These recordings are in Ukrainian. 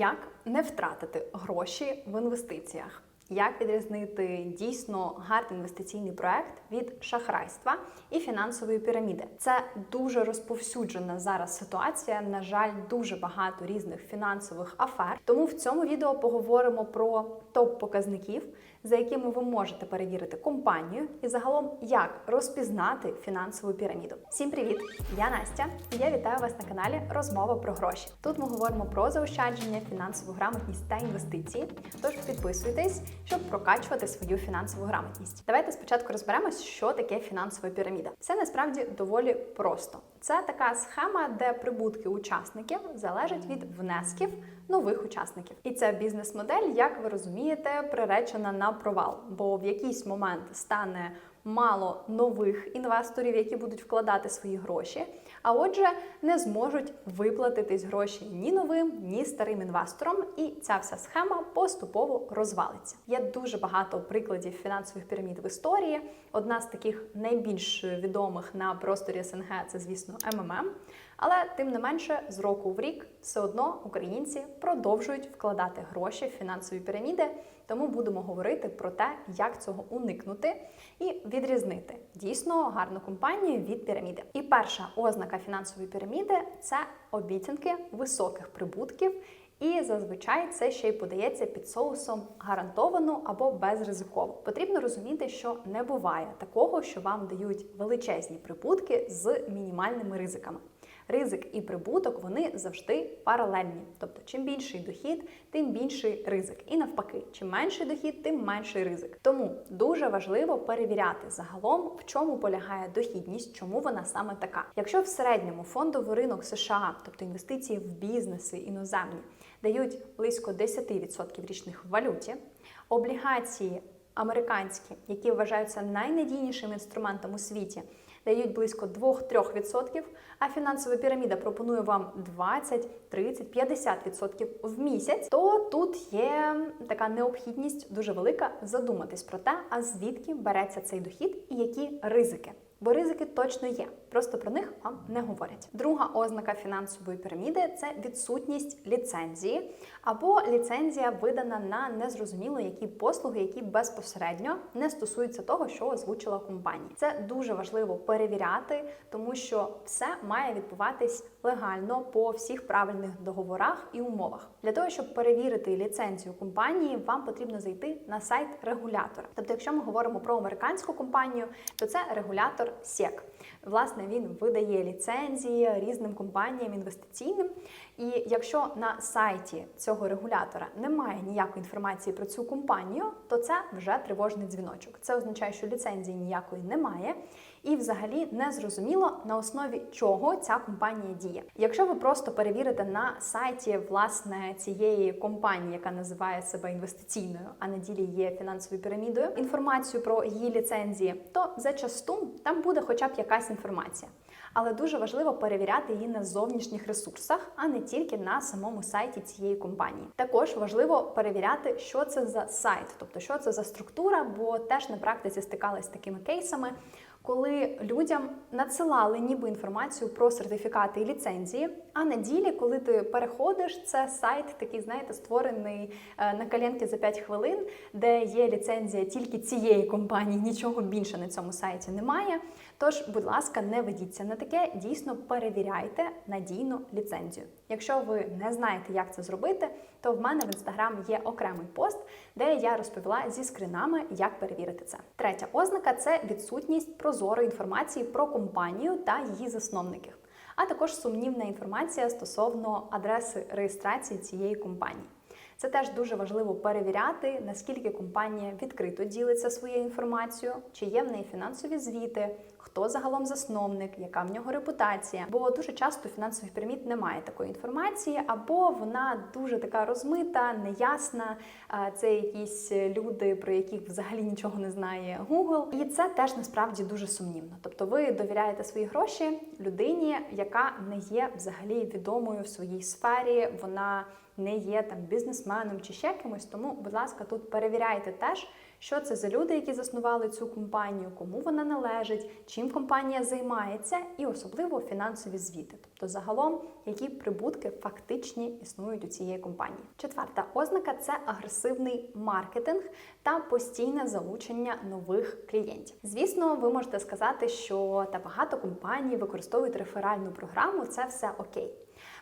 Як не втратити гроші в інвестиціях? Як відрізнити дійсно гарний інвестиційний проект від шахрайства і фінансової піраміди? Це дуже розповсюджена зараз ситуація. На жаль, дуже багато різних фінансових афер. Тому в цьому відео поговоримо про топ показників, за якими ви можете перевірити компанію, і загалом як розпізнати фінансову піраміду. Всім привіт! Я Настя. і Я вітаю вас на каналі Розмова про гроші. Тут ми говоримо про заощадження, фінансову грамотність та інвестиції. Тож підписуйтесь, щоб прокачувати свою фінансову грамотність. Давайте спочатку розберемось, що таке фінансова піраміда. Це насправді доволі просто. Це така схема, де прибутки учасників залежать від внесків нових учасників. І ця бізнес-модель, як ви розумієте, приречена на провал, бо в якийсь момент стане мало нових інвесторів, які будуть вкладати свої гроші. А отже, не зможуть виплатитись гроші ні новим, ні старим інвесторам, і ця вся схема поступово розвалиться. Є дуже багато прикладів фінансових пірамід в історії. Одна з таких найбільш відомих на просторі СНГ це, звісно, МММ. Але тим не менше, з року в рік все одно українці продовжують вкладати гроші в фінансові піраміди. Тому будемо говорити про те, як цього уникнути і відрізнити дійсно гарну компанію від піраміди. І перша ознака фінансової піраміди це обіцянки високих прибутків. І зазвичай це ще й подається під соусом гарантовано або безризиково. Потрібно розуміти, що не буває такого, що вам дають величезні прибутки з мінімальними ризиками ризик і прибуток вони завжди паралельні. Тобто, чим більший дохід, тим більший ризик. І навпаки, чим менший дохід, тим менший ризик. Тому дуже важливо перевіряти загалом, в чому полягає дохідність, чому вона саме така. Якщо в середньому фондовий ринок США, тобто інвестиції в бізнеси іноземні, дають близько 10% річних в валюті, облігації американські, які вважаються найнадійнішим інструментом у світі дають близько 2-3%, а фінансова піраміда пропонує вам 20, 30, 50% в місяць, то тут є така необхідність дуже велика задуматись про те, а звідки береться цей дохід і які ризики. Бо ризики точно є, просто про них вам не говорять. Друга ознака фінансової піраміди це відсутність ліцензії, або ліцензія видана на незрозуміло які послуги, які безпосередньо не стосуються того, що озвучила компанія. Це дуже важливо перевіряти, тому що все має відбуватись легально по всіх правильних договорах і умовах. Для того щоб перевірити ліцензію компанії, вам потрібно зайти на сайт регулятора. Тобто, якщо ми говоримо про американську компанію, то це регулятор. SEC. Власне, він видає ліцензії різним компаніям інвестиційним. І якщо на сайті цього регулятора немає ніякої інформації про цю компанію, то це вже тривожний дзвіночок. Це означає, що ліцензії ніякої немає, і взагалі не зрозуміло на основі чого ця компанія діє. Якщо ви просто перевірите на сайті власне цієї компанії, яка називає себе інвестиційною, а на ділі є фінансовою пірамідою, інформацію про її ліцензії, то зачасту там буде хоча б якась інформація але дуже важливо перевіряти її на зовнішніх ресурсах, а не тільки на самому сайті цієї компанії. Також важливо перевіряти, що це за сайт, тобто що це за структура, бо теж на практиці стикалися з такими кейсами. Коли людям надсилали ніби інформацію про сертифікати і ліцензії, а на ділі, коли ти переходиш, це сайт, такий, знаєте, створений е, на коленки за 5 хвилин, де є ліцензія тільки цієї компанії, нічого більше на цьому сайті немає. Тож, будь ласка, не ведіться на таке, дійсно перевіряйте надійну ліцензію. Якщо ви не знаєте, як це зробити, то в мене в інстаграм є окремий пост, де я розповіла зі скринами, як перевірити це. Третя ознака це відсутність прозорої інформації про компанію та її засновників, а також сумнівна інформація стосовно адреси реєстрації цієї компанії. Це теж дуже важливо перевіряти, наскільки компанія відкрито ділиться своєю інформацією, чи є в неї фінансові звіти, хто загалом засновник, яка в нього репутація. Бо дуже часто фінансових пірамід немає такої інформації, або вона дуже така розмита, неясна. Це якісь люди, про яких взагалі нічого не знає Google. І це теж насправді дуже сумнівно. Тобто, ви довіряєте свої гроші людині, яка не є взагалі відомою в своїй сфері. Вона не є там бізнесменом чи ще кимось. Тому, будь ласка, тут перевіряйте теж, що це за люди, які заснували цю компанію, кому вона належить, чим компанія займається, і особливо фінансові звіти, тобто загалом які прибутки фактичні існують у цієї компанії. Четверта ознака це агресивний маркетинг та постійне залучення нових клієнтів. Звісно, ви можете сказати, що та багато компаній використовують реферальну програму, це все окей.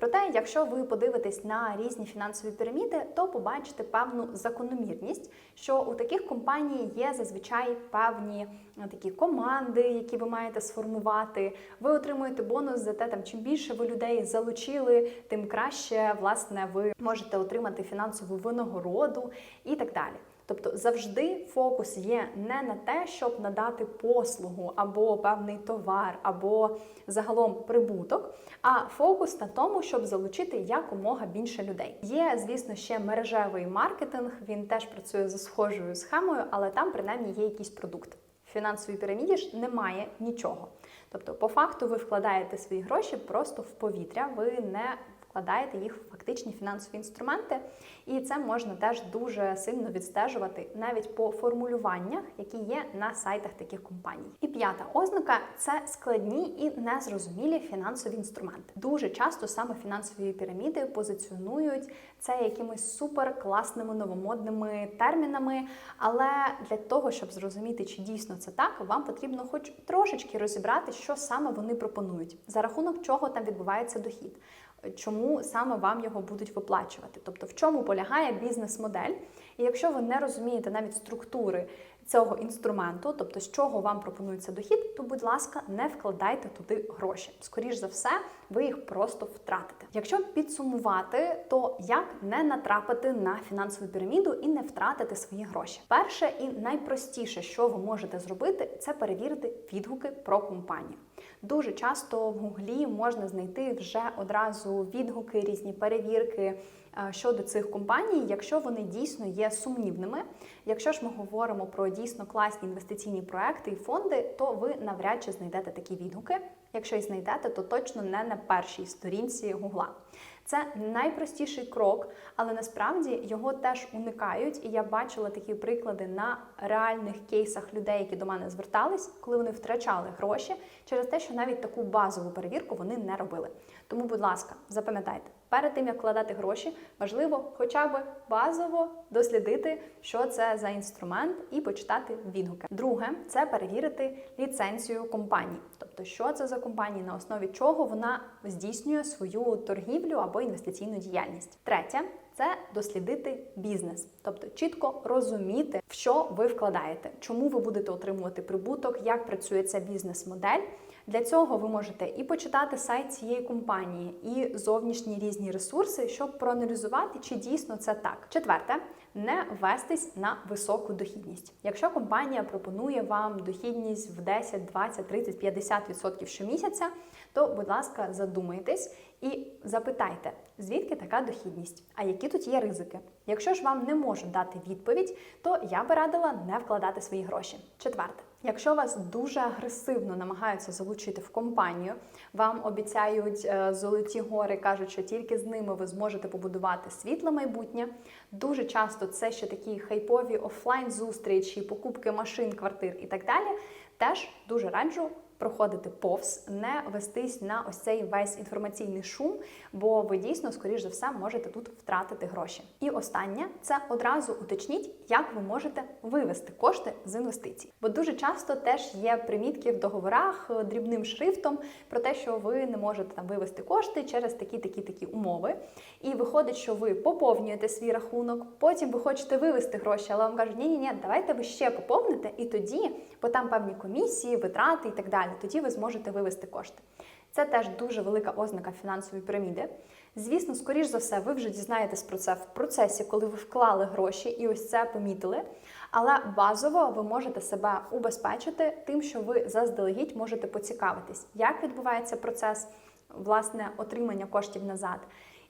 Проте, якщо ви подивитесь на різні фінансові піраміди, то побачите певну закономірність, що у таких компаній є зазвичай певні е, такі команди, які ви маєте сформувати. Ви отримуєте бонус за те, там чим більше ви людей залучили, тим краще власне ви можете отримати фінансову винагороду і так далі. Тобто завжди фокус є не на те, щоб надати послугу або певний товар, або загалом прибуток, а фокус на тому, щоб залучити якомога більше людей. Є, звісно, ще мережевий маркетинг. Він теж працює за схожою схемою, але там принаймні є якийсь продукт. В фінансовій піраміді ж немає нічого. Тобто, по факту, ви вкладаєте свої гроші просто в повітря, ви не вкладаєте їх в фактичні фінансові інструменти, і це можна теж дуже сильно відстежувати навіть по формулюваннях, які є на сайтах таких компаній. І п'ята ознака це складні і незрозумілі фінансові інструменти. Дуже часто саме фінансові піраміди позиціонують це якимись супер класними новомодними термінами. Але для того, щоб зрозуміти, чи дійсно це так, вам потрібно хоч трошечки розібрати, що саме вони пропонують, за рахунок чого там відбувається дохід чому саме вам його будуть виплачувати, тобто в чому полягає бізнес-модель. І якщо ви не розумієте навіть структури цього інструменту, тобто з чого вам пропонується дохід, то, будь ласка, не вкладайте туди гроші. Скоріш за все, ви їх просто втратите. Якщо підсумувати, то як не натрапити на фінансову піраміду і не втратити свої гроші? Перше і найпростіше, що ви можете зробити, це перевірити відгуки про компанію. Дуже часто в гуглі можна знайти вже одразу відгуки, різні перевірки щодо цих компаній, якщо вони дійсно є сумнівними. Якщо ж ми говоримо про дійсно класні інвестиційні проекти і фонди, то ви навряд чи знайдете такі відгуки. Якщо і знайдете, то точно не на першій сторінці гугла. Це найпростіший крок, але насправді його теж уникають. І я бачила такі приклади на реальних кейсах людей, які до мене звертались, коли вони втрачали гроші через те, що навіть таку базову перевірку вони не робили. Тому, будь ласка, запам'ятайте, перед тим як вкладати гроші, важливо хоча б базово дослідити, що це за інструмент, і почитати відгуки. Друге це перевірити ліцензію компанії, тобто, що це за компанія, на основі чого вона здійснює свою торгівлю або інвестиційну діяльність. Третє це дослідити бізнес, тобто чітко розуміти, в що ви вкладаєте, чому ви будете отримувати прибуток, як працює ця бізнес-модель. Для цього ви можете і почитати сайт цієї компанії, і зовнішні різні ресурси, щоб проаналізувати, чи дійсно це так. Четверте, не вестись на високу дохідність. Якщо компанія пропонує вам дохідність в 10, 20, 30, 50% щомісяця, то, будь ласка, задумайтесь і запитайте, звідки така дохідність, а які тут є ризики. Якщо ж вам не можуть дати відповідь, то я би радила не вкладати свої гроші. Четверте. Якщо вас дуже агресивно намагаються залучити в компанію, вам обіцяють е, золоті гори, кажуть, що тільки з ними ви зможете побудувати світле майбутнє. Дуже часто це ще такі хайпові офлайн зустрічі, покупки машин, квартир і так далі. Теж дуже раджу проходити повз, не вестись на ось цей весь інформаційний шум, бо ви дійсно, скоріш за все, можете тут втратити гроші. І останнє це одразу уточніть, як ви можете вивести кошти з інвестицій. Бо дуже часто теж є примітки в договорах е, дрібним шрифтом про те, що ви не можете там вивести кошти через такі, такі, такі умови. І виходить, що ви поповнюєте свій рахунок, потім ви хочете вивести гроші, але вам кажуть, ні, ні, ні, давайте ви ще поповните, і тоді, бо там певні комісії, витрати і так далі далі, тоді ви зможете вивести кошти. Це теж дуже велика ознака фінансової піраміди. Звісно, скоріш за все, ви вже дізнаєтесь про це в процесі, коли ви вклали гроші і ось це помітили. Але базово ви можете себе убезпечити тим, що ви заздалегідь можете поцікавитись, як відбувається процес власне отримання коштів назад.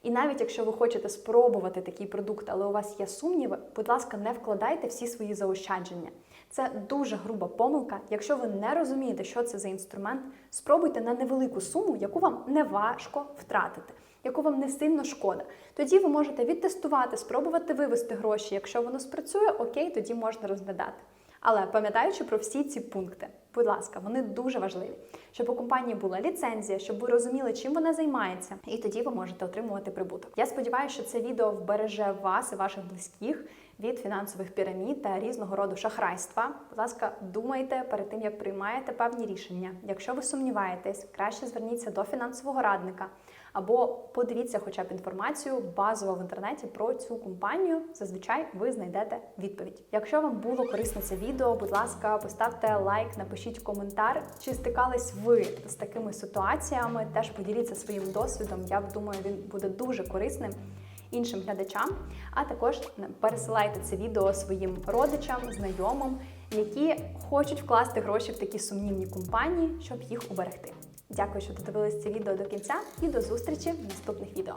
І навіть якщо ви хочете спробувати такий продукт, але у вас є сумніви, будь ласка, не вкладайте всі свої заощадження. Це дуже груба помилка. Якщо ви не розумієте, що це за інструмент, спробуйте на невелику суму, яку вам не важко втратити. яку вам не сильно шкода. Тоді ви можете відтестувати, спробувати вивести гроші. Якщо воно спрацює, окей, тоді можна розглядати. Але пам'ятаючи про всі ці пункти, будь ласка, вони дуже важливі, щоб у компанії була ліцензія, щоб ви розуміли, чим вона займається, і тоді ви можете отримувати прибуток. Я сподіваюся, що це відео вбереже вас і ваших близьких від фінансових пірамід та різного роду шахрайства. Будь ласка, думайте перед тим, як приймаєте певні рішення. Якщо ви сумніваєтесь, краще зверніться до фінансового радника або подивіться хоча б інформацію базово в інтернеті про цю компанію. Зазвичай ви знайдете відповідь. Якщо вам було корисно це відео, будь ласка, поставте лайк, напишіть коментар, чи стикались ви з такими ситуаціями. Теж поділіться своїм досвідом. Я думаю, він буде дуже корисним іншим глядачам. А також пересилайте це відео своїм родичам, знайомим, які хочуть вкласти гроші в такі сумнівні компанії, щоб їх уберегти. Дякую, що додивились це відео до кінця, і до зустрічі в наступних відео.